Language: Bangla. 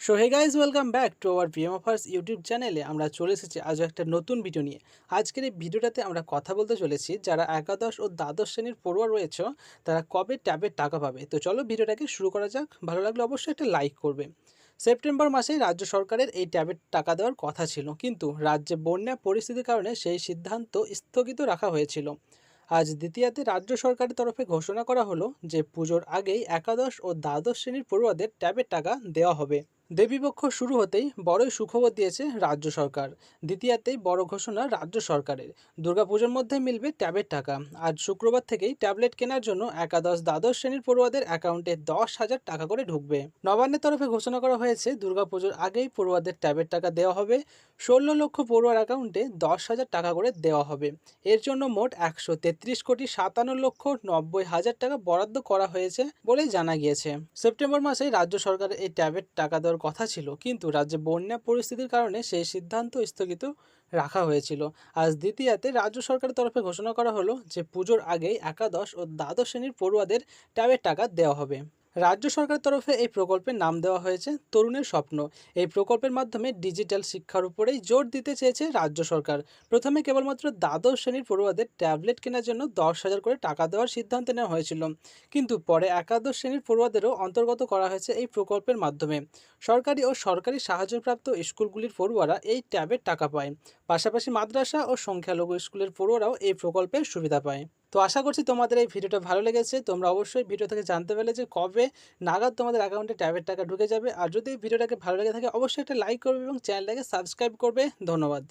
So hey guys welcome back to our PM offers YouTube চ্যানেলে আমরা চলে এসেছি আজও একটা নতুন ভিডিও নিয়ে। আজকের এই ভিডিওটাতে আমরা কথা বলতে চলেছি, যারা একাদশ ও দ্বাদশ শ্রেণির পড়ুয়া রয়েছে, তারা কবে ট্যাবের টাকা পাবে? তো চলো ভিডিওটাকে শুরু করা যাক। ভালো লাগলে অবশ্যই একটা লাইক করবে। সেপ্টেম্বর মাসে রাজ্য সরকারের এই ট্যাবের টাকা দেওয়ার কথা ছিল, কিন্তু রাজ্যে বন্যা পরিস্থিতির কারণে সেই সিদ্ধান্ত স্থগিত রাখা হয়েছিল। আজ দ্বিতীয়াতে রাজ্য সরকারের তরফে ঘোষণা করা হলো যে পুজোর আগেই একাদশ ও দ্বাদশ শ্রেণির পড়ুয়াদের ট্যাবের টাকা দেওয়া হবে। দেবীপক্ষ শুরু হতেই বড়ই সুখবর দিয়েছে রাজ্য সরকার। দ্বিতীয়াতেই বড় ঘোষণা রাজ্য সরকারের। দুর্গাপুজোর মধ্যে মিলবে ট্যাবের টাকা। আজ শুক্রবার থেকেই ট্যাবলেট কেনার জন্য একাদশ দ্বাদশ শ্রেণির পড়ুয়াদের অ্যাকাউন্টে দশ হাজার টাকা করে ঢুকবে। নবান্নের তরফে ঘোষণা করা হয়েছে, দুর্গাপুজোর আগেই পড়ুয়াদের ট্যাবের টাকা দেওয়া হবে। ষোলো লক্ষ পড়ুয়ার অ্যাকাউন্টে দশ হাজার টাকা করে দেওয়া হবে। এর জন্য মোট একশো তেত্রিশ কোটি সাতান্ন লক্ষ নব্বই হাজার টাকা বরাদ্দ করা হয়েছে বলেই জানা গিয়েছে। সেপ্টেম্বর মাসে রাজ্য সরকারের এই ট্যাবের টাকা দেওয়ার কথা ছিল, কিন্তু রাজ্যে বন্যা পরিস্থিতির কারণে সেই সিদ্ধান্ত স্থগিত রাখা হয়েছিল। আজ দ্বিতীয়াতে রাজ্য সরকারের তরফে ঘোষণা করা হলো যে পুজোর আগেই একাদশ ও দ্বাদশ শ্রেণির পড়ুয়াদের ট্যাবের টাকা দেওয়া হবে। রাজ্য সরকারের তরফে এই প্রকল্পের নাম দেওয়া হয়েছে তরুণের স্বপ্ন। এই প্রকল্পের মাধ্যমে ডিজিটাল শিক্ষার উপরেই জোর দিতে চেয়েছে রাজ্য সরকার। প্রথমে কেবলমাত্র দ্বাদশ শ্রেণির পড়ুয়াদের ট্যাবলেট কেনার জন্য দশ হাজার করে টাকা দেওয়ার সিদ্ধান্ত নেওয়া হয়েছিল। কিন্তু পরে একাদশ শ্রেণির পড়ুয়াদেরও অন্তর্গত করা হয়েছে এই প্রকল্পের মাধ্যমে। সরকারি ও সরকারি সাহায্যপ্রাপ্ত স্কুলগুলির পড়ুয়ারা এই ট্যাবের টাকা পায়। পাশাপাশি মাদ্রাসা ও সংখ্যালঘু স্কুলের পড়ুয়ারাও এই প্রকল্পের সুবিধা পায়। তো আশা করছি তোমাদের এই ভিডিওটা ভালো লেগেছে। তোমরা অবশ্যই ভিডিও থেকে জানতে পারলে যে কবে নাগাদ তোমাদের অ্যাকাউন্টে ট্যাবের টাকা ঢুকে যাবে। আর যদি এই ভিডিওটাকে ভালো লেগে থাকে, অবশ্যই একটা লাইক করবে এবং চ্যানেলটাকে সাবস্ক্রাইব করবে। ধন্যবাদ।